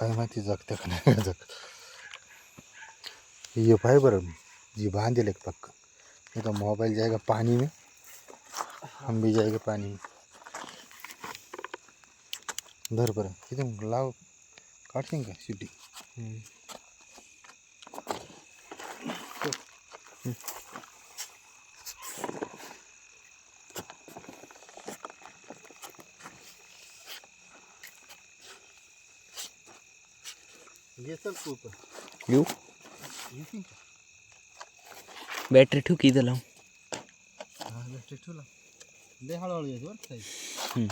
काय माहिती जगते का नाही? जगत ये पाय बरं जी बांधेल एक पक्का। नहीं तो मोबाइल जाएगा पानी में हम भी जाएंगे पानी में। धर बरं किती लाव काढशील का शिटी ये का बॅटरी ठेवू की हा येतो हम्म.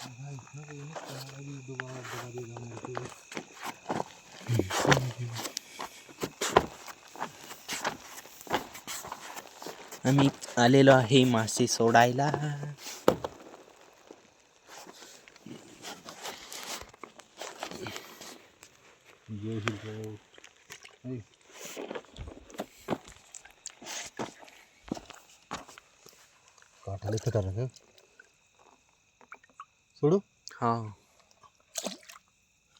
भाई येऊ नको. आधी दुबार दुबार जाणार आम्ही आलेलो आहे मासे सोडायला। ये हिरवं. ऐ. काठाला खतरनाक आहे. सोडू हा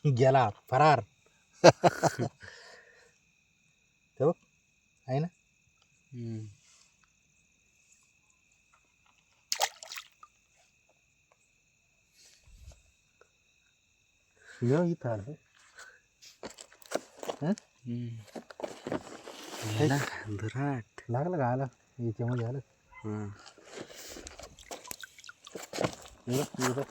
गेला फरार ते बघ आहे ना हम्म. यो इथं आलं हं? हम्म. याला धराट लागलं का आलं याच्यामध्ये आलं हा. हे बघ, हे बघ.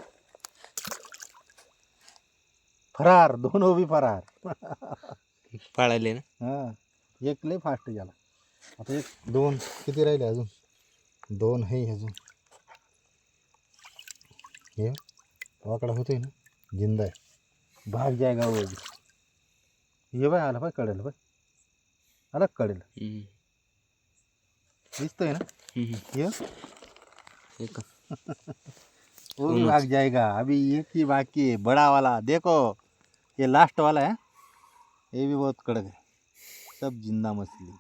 फरार दोन. उभी फरार पळाले ना हा एक लय फास्ट गेला आता एक दोन किती राहिले अजून. दोन आहे अजून. हे वाकडा होतोय ना ज़िंदा आहे भाग जायगा वो ये बाय आला बाय कळेल बाय आला का कळेल तो है ना? हम्म. ये? हे वो भी भाग जाएगा। अभी एक ही बाकी है बड़ा वाला। देखो ये लास्ट वाला है। ये भी बहुत कड़क है। सब ज़िंदा मछली।